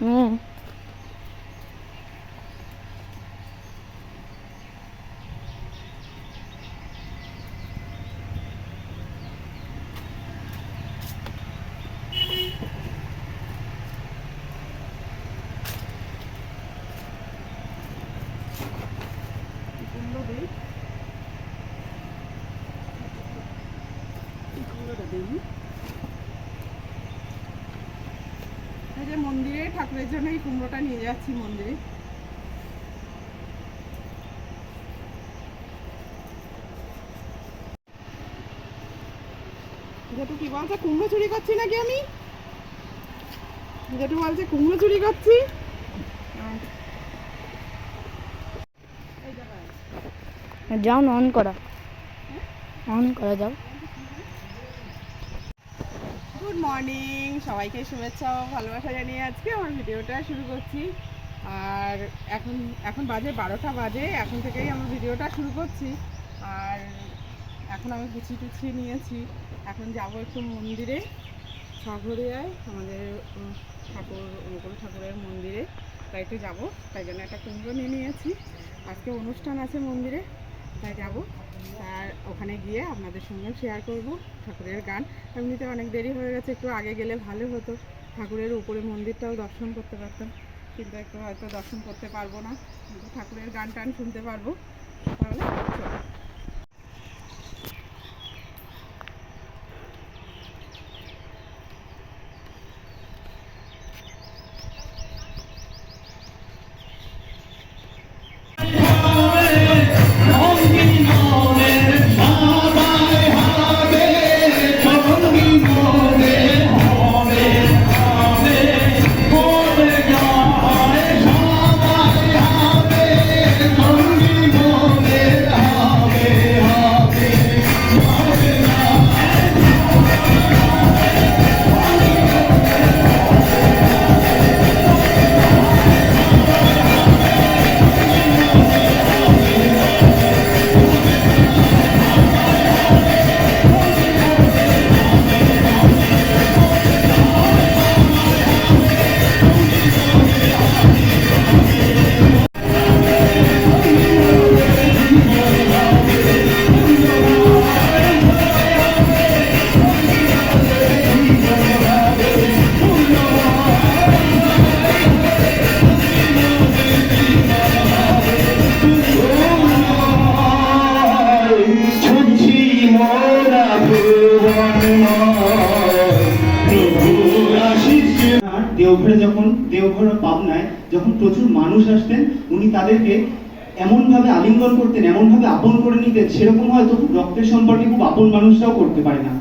嗯。ঠাকুরের জন্য এই কুমড়োটা নিয়ে যাচ্ছি মন্দিরে। যেটু কি বলছে, কুমড়ো চুরি করছি নাকি আমি? যেটু বলছে, কুমড়ো চুরি করছি। যাও অন করা। অন করা, যাও। মর্নিং সবাইকে শুভেচ্ছা ভালোবাসা জানিয়ে আজকে আমার ভিডিওটা শুরু করছি। আর এখন এখন বাজে বারোটা বাজে, এখন থেকেই আমার ভিডিওটা শুরু করছি। আর এখন আমি গুছিয়ে টুছিয়ে নিয়েছি। এখন যাব একটু মন্দিরে সঘরিয়ায় আমাদের ঠাকুর, অনুকূল ঠাকুরের মন্দিরে। তাই একটু যাব, তাই জন্য একটা কুমড়ো নিয়ে নিয়েছি। আজকে অনুষ্ঠান আছে মন্দিরে, তাই যাব। আর ওখানে গিয়ে আপনাদের সঙ্গে শেয়ার করব ঠাকুরের গান। এমনিতে অনেক দেরি হয়ে গেছে, একটু আগে গেলে ভালো হতো। ঠাকুরের উপরে মন্দিরটাও দর্শন করতে পারতাম, কিন্তু একটু হয়তো দর্শন করতে পারব না। কিন্তু ঠাকুরের গান টান শুনতে পারব। তাহলে দেওঘর যখন প্রচুর মানুষ আসতেন, উনি তাদেরকে এমনভাবে আলিঙ্গন করতেন, এমনভাবে আপন করে নিতেন, সেরকম হয়তো রক্তের সম্পর্কে খুব আপন মানুষরাও করতে পারে না।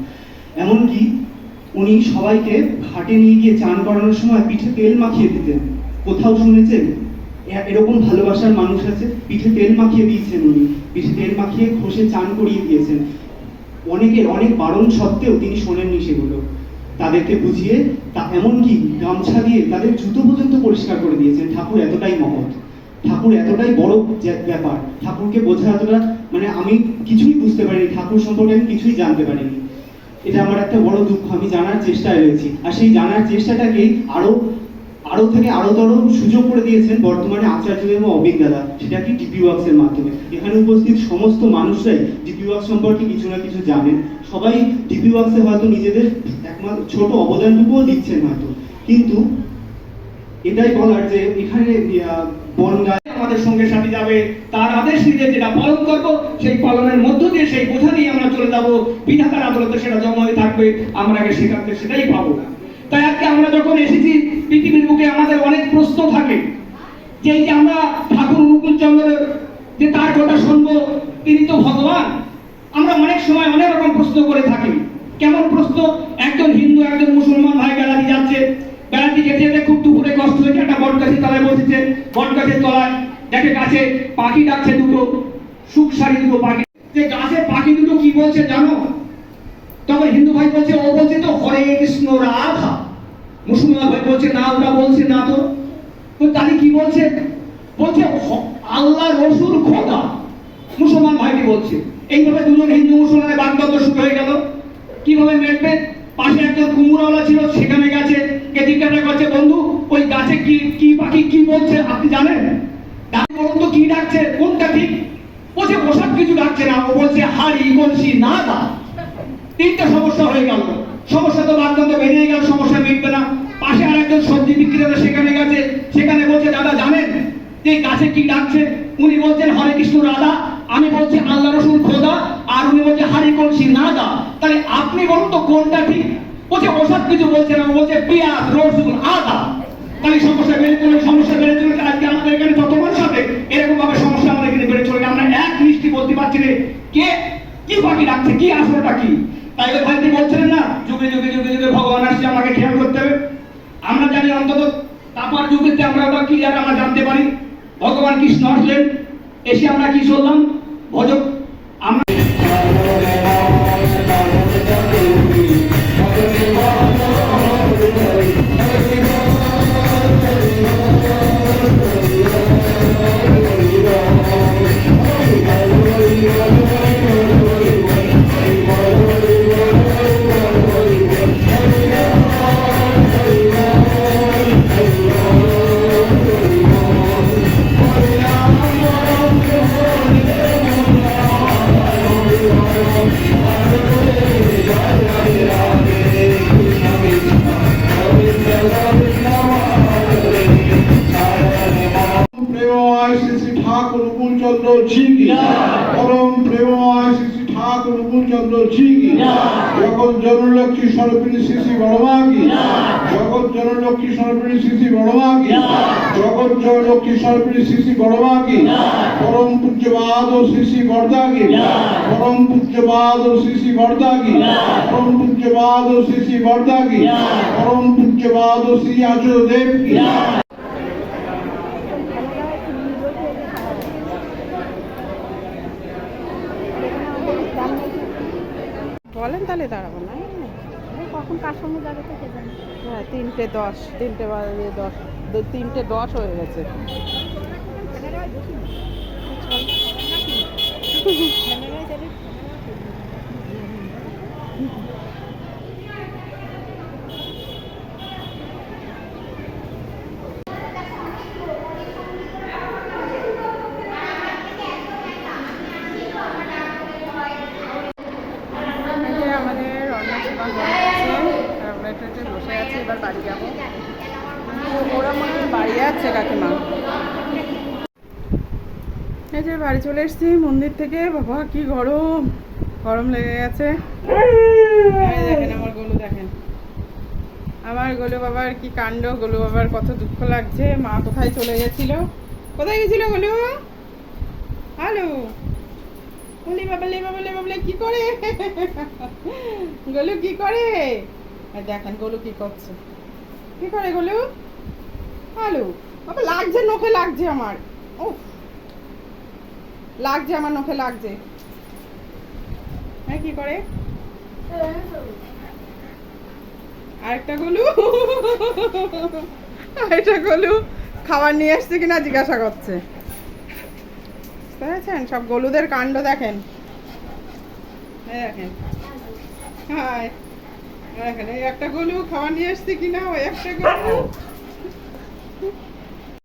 এমনকি উনি সবাইকে ঘাটে নিয়ে গিয়ে চান করানোর সময় পিঠে তেল মাখিয়ে দিতেন। কোথাও শুনেছেন? এরকম ভালোবাসার মানুষ আছে, পিঠে তেল মাখিয়ে দিয়েছেন উনি। পিঠে তেল মাখিয়ে ঘষে চান করিয়ে দিয়েছেন। অনেকের অনেক বারণ সত্ত্বেও তিনি শোনেননি সেগুলো। তাদেরকে বুঝিয়ে তা এমনকি গামছা দিয়ে তাদের জুতো পর্যন্ত পরিষ্কার করে দিয়েছেন ঠাকুর এতটাই মহৎ। ঠাকুর এতটাই বড় ব্যাপার। ঠাকুরকে বোঝা এতটা মানে আমি কিছুই বুঝতে পারিনি, ঠাকুর সম্পর্কে আমি কিছুই জানতে পারিনি। এটা আমার একটা বড় দুঃখ, আমি জানার চেষ্টায় রয়েছি। আর সেই জানার চেষ্টাটাকেই আরও আরও থেকে আরোতর সুযোগ করে দিয়েছেন বর্তমানে আচার্য এবং দাদা। সেটা কি ডিপি ওয়ার্কস এর মাধ্যমে? এখানে উপস্থিত সমস্ত মানুষরাই ডিপি ওয়ার্কস সম্পর্কে কিছু না কিছু জানেন। সবাই ডিপি ওয়ার্কসে হয়তো নিজেদের একমাত্র ছোট অবদানটুকুও দিচ্ছেন হয়তো। কিন্তু এটাই বলার যে এখানে বনগাঁ আমাদের সঙ্গে সাথে যাবে, তার আদেশ নিয়ে যেটা পালন করব, সেই পালনের মধ্য দিয়ে, সেই বোঝা নিয়ে আমরা চলে যাব। বিধাতার আদালতে সেটা জমা হয়ে থাকবে, আমরা সেখান থেকে সেটাই পাবো না। তাই আজকে আমরা যখন এসেছি, পৃথিবীর বুকে আমাদের অনেক প্রশ্ন থাকে। যে এই যে আমরা ঠাকুর অনুকূল চন্দ্রের যে তার কথা শুনব, তিনি তো ভগবান। আমরা অনেক সময় অনেক রকম প্রশ্ন করে থাকি। কেমন প্রশ্ন? একজন হিন্দু, একজন মুসলমান ভাই বেড়াতে যাচ্ছে। বেড়াতে যেতে যেতে খুব দুপুরে কষ্ট হয়েছে, একটা বট গাছের তলায় বসেছে। বট গাছের তলায় দেখে গাছে পাখি ডাকছে দুটো, সুখ সারি দুটো পাখি। যে গাছে পাখি দুটো কি বলছে জানো? তখন হিন্দু ভাই বলছে, ও বলছে তো হরে কৃষ্ণ রাধা। মুসলমান ভাই বলছে, না ওটা বলছে না তো। তো তাহলে কি বলছে? বলছে আল্লাহ রসুল খোদা। মুসলমান ভাইটি বলছে, এইভাবে দুজন হিন্দু মুসলমানের বাগদত্ত শুরু হয়ে গেল। কীভাবে মেটবে? পাশে একজন কুমুরওয়ালা ছিল, সেখানে গেছে, কে জিজ্ঞাসা করছে, বন্ধু, ওই গাছে কি কি পাখি কি বলছে, আপনি জানেন? বলুন তো, কি ডাকছে, কোনটা ঠিক? বলছে, ওসব কিছু ডাকছে না। ও বলছে, হাড়ি কলসি না দা তিনটা সমস্যা হয়ে গেল। সমস্যা তো বাদ তো বেরিয়ে গেল, সমস্যা মিটবে এই গাছে কি ডাকছে উনি বলছেন, হরে কৃষ্ণ রাধা, আমি বলছি, আল্লাহ রসুল খোদা, আর উনি বলছে, হারি কলসি না দা তাহলে আপনি বলুন তো, কোনটা ঠিক? বলছে ওসব কিছু বলছে না। বলছে, পেঁয়াজ, রসুন, আদা। তাহলে সমস্যা বেড়ে চলে, সমস্যা বেড়ে চলেছে। আজকে আমাদের এখানে যত মানুষ আছে এরকম ভাবে সমস্যা আমাদের এখানে বেড়ে চলে। আমরা এক মিষ্টি বলতে পারছি না কে, কি পাখি ডাকছে, কি আসলটা কি? তাই ওই ভাইটি বলছিলেন না, যুগে যুগে যুগে যুগে ভগবান আসছে, আমাকে খেয়াল করতে হবে। আমরা জানি অন্তত, তারপর যুগেতে আমরা ওটা ক্লিয়ার আমরা জানতে পারি? ভগবান কৃষ্ণ আসলেন এসে আমরা কি শুনলাম? ভজক পরম প্রেমায় শ্রী শ্রী ঠাকুর মুকুলচন্দ্র জি কি জগৎ জনলক্ষ্মী স্বরূপিণী শ্রী শ্রী বড়মা কি জগৎ জনলক্ষ্মী স্বরূপিণী শ্রী শ্রী বড়মা কি জগৎ জনলক্ষ্মী স্বরূপিণী শ্রী শ্রী বড়মা কি পরম পূজ্যবাদ ও শ্রী শ্রী বর্দা কি পরম পূজ্যবাদ ও শ্রী শ্রী বর্দা কি পরম পূজ্যবাদ ও শ্রী শ্রী বর্দা কি পরম পূজ্যবাদ ও শ্রী আচর দেব কি বলেন তাহলে দাঁড়াবো না। কখন কার সঙ্গে যাবে তো হ্যাঁ তিনটে দশ তিনটে বাজে দশ তিনটে দশ হয়ে গেছে যে আমাদের রান্না চিকন হয়ে গেছে এই যে বাড়ি চলে এসেছি, মন্দির থেকে। বাবা, কি গরম। গরম লেগে গেছে। আমার গলু গোলু বাবার কি কাণ্ড, গোলু বাবার কত দুঃখ লাগছে। মা কোথায় চলে গেছিল? কোথায় গেছিল গোলু? হ্যালো বলি বাবলে বাবলে বাবলে, কি করে? গোলু, কি করে? দেখেন গোলু কি করছে। কি করে গোলু? হ্যালো বাবা, লাগছে, নখে লাগছে আমার। ও লাগছে আমার, নখে লাগছে। হ্যাঁ কি করে? আরেকটা গলু। আরেকটা গলু। খাবার নিয়ে এসছে কিনা জিজ্ঞাসা করছে। বুঝতে সব গলুদের কাণ্ড দেখেন। এই দেখেন। হাই। দেখেন একটা গলু খাবার নিয়ে আসছে কিনা ওই একটা গলু